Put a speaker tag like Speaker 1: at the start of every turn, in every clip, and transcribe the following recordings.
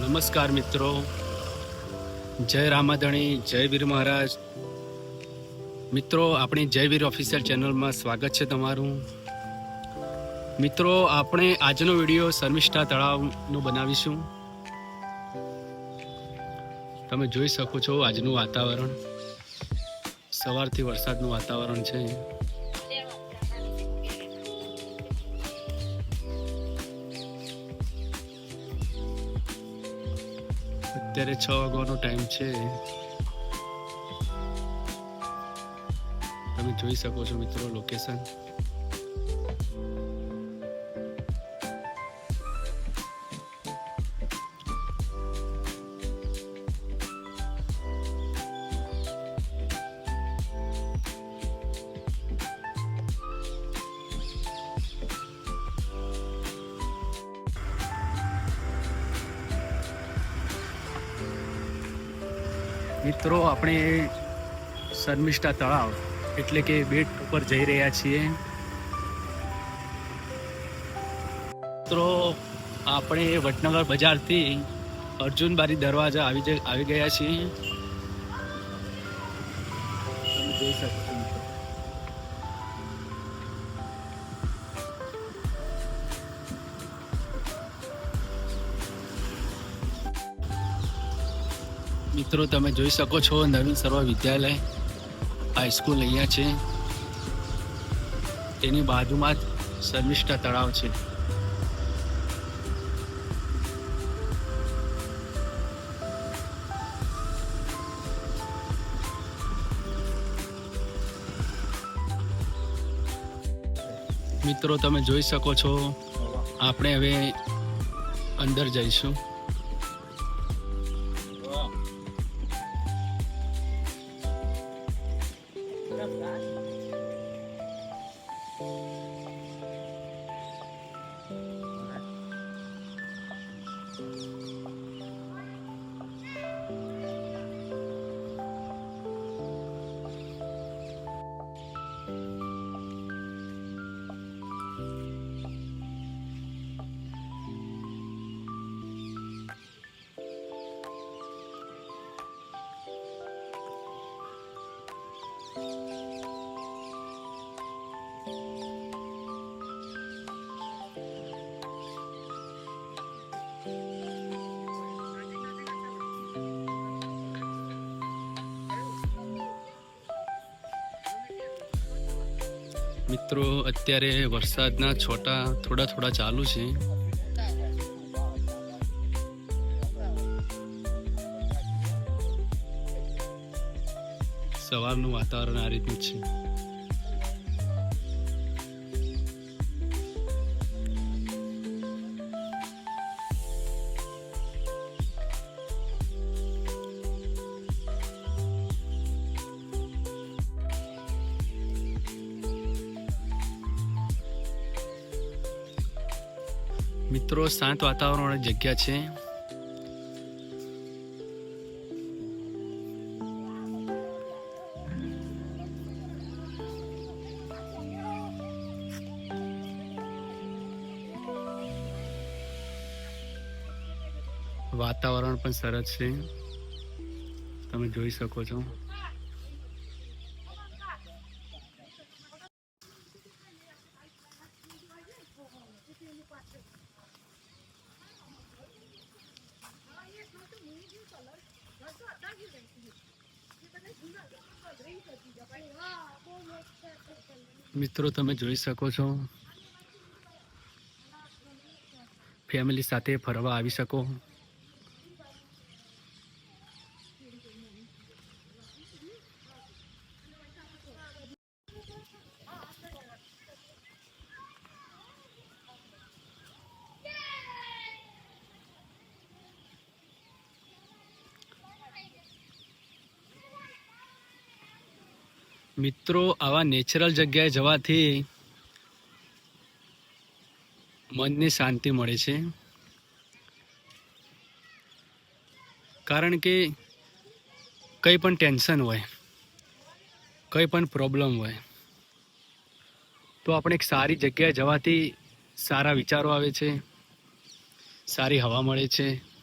Speaker 1: નમસ્કાર મિત્રો. જય રામાધણી, જય વીર મહારાજ. મિત્રો, આપણી જય વીર ઓફિસિયલ ચેનલમાં સ્વાગત છે તમારું. મિત્રો, આપણે આજનો વીડિયો શર્મિષ્ઠા તળાવનો બનાવીશું. તમે જોઈ શકો છો આજનું વાતાવરણ. સવારથી વરસાદનું વાતાવરણ છે. અત્યારે છ વાગ્યાનો ટાઈમ છે. તમે જોઈ શકો છો મિત્રો લોકેશન મિત્રો, આપણે શર્મિષ્ઠા તળાવ એટલે કે બેટ ઉપર જઈ રહ્યા છીએ. મિત્રો, આપણે વડનગર બજારથી અર્જુનબારી દરવાજા આવી આવી ગયા છીએ. મિત્રો, તમે જોઈ શકો છો, નવીન સર્વ વિદ્યાલય હાઈસ્કૂલ અહીંયા છે. તેની બાજુમાં જ શર્મિષ્ઠા તળાવ છે. મિત્રો, તમે જોઈ શકો છો, આપણે હવે અંદર જઈશું. મિત્રો અત્યારે વરસાદના છોટા થોડા થોડા ચાલુ છે. સવારનું વાતાવરણ આ રીતનું છે. મિત્રો શાંત વાતાવરણ જગ્યા છે. વાતાવરણ પણ સરસ છે. તમે જોઈ શકો છો. મિત્રો તમે જોઈ શકો છો. ફેમિલી સાથે ફરવા આવી શકો. મિત્રો, આવા નેચરલ જગ્યાએ જવાથી મનને શાંતિ મળે છે. કારણ કે કંઈ પણ ટેન્શન હોય, કંઈ પણ પ્રોબ્લેમ હોય, તો આપણે એક સારી જગ્યાએ જવાથી સારા વિચારો આવે છે, સારી હવા મળે છે.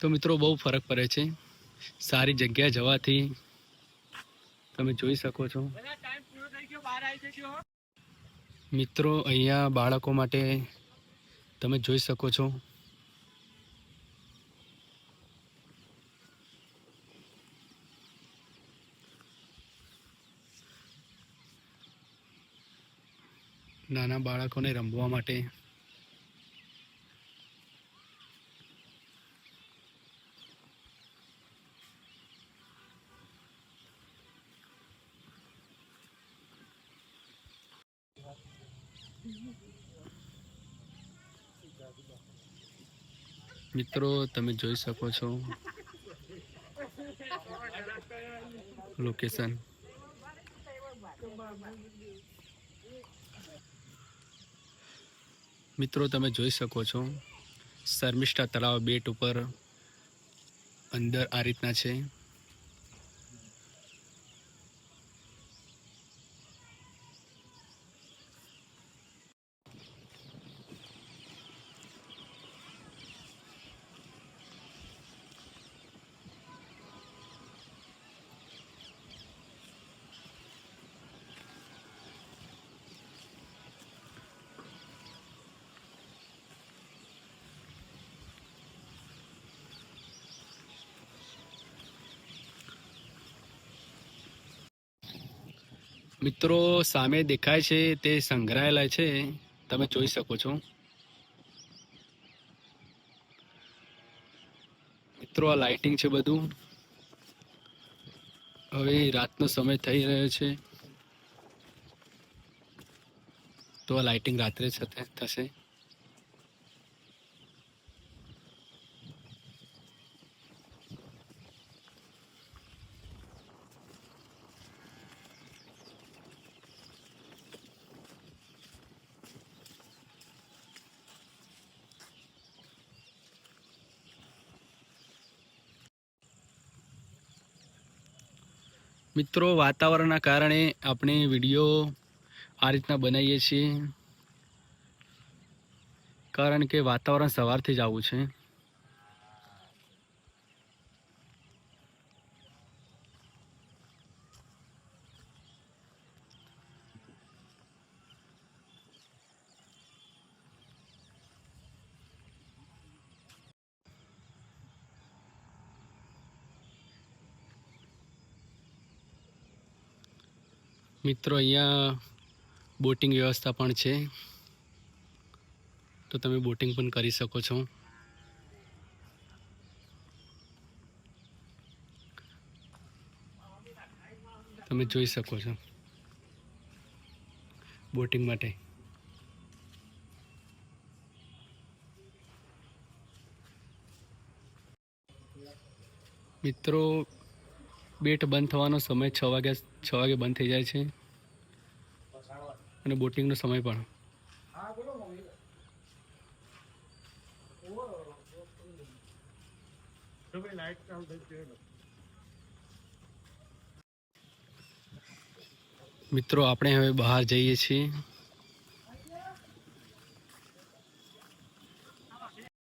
Speaker 1: તો મિત્રો બહુ ફરક પડે છે. સારી જગ્યા જવાથી તમે જોઈ શકો છો. મિત્રો, અહીંયા બાળકો માટે તમે જોઈ શકો છો. નાના બાળકોને રમવા માટે મિત્રો, તમે જોઈ શકો છો લોકેશન મિત્રો, તમે જોઈ શકો છો, શર્મિષ્ઠા તળાવ બેટ ઉપર અંદર આ રીતના છે. મિત્રો સામે દેખાય છે, તે સંઘરાયેલા છે. તમે જોઈ શકો છો. મિત્રો, આ લાઇટિંગ છે બધું. હવે રાતનો સમય થઈ રહ્યો છે. તો આ લાઇટિંગ રાત્રે થશે. મિત્રો, વાતાવરણના કારણે આપણે વીડિયો આ રીતના બનાવીએ છીએ. કારણ કે વાતાવરણ સવારથી જ આવું છે. મિત્રો, અહીંયા બોટિંગ વ્યવસ્થા પણ છે. તો તમે બોટિંગ પણ કરી શકો છો. તમે જોઈ શકો છો. બોટિંગ માટે. મિત્રો બેટ બંધ થવાનો સમય છ વાગ્યા, છ વાગે બંધ થઈ જાય છે. અને બોટિંગનો સમય પણ. મિત્રો, આપણે હવે બહાર જઈએ છીએ.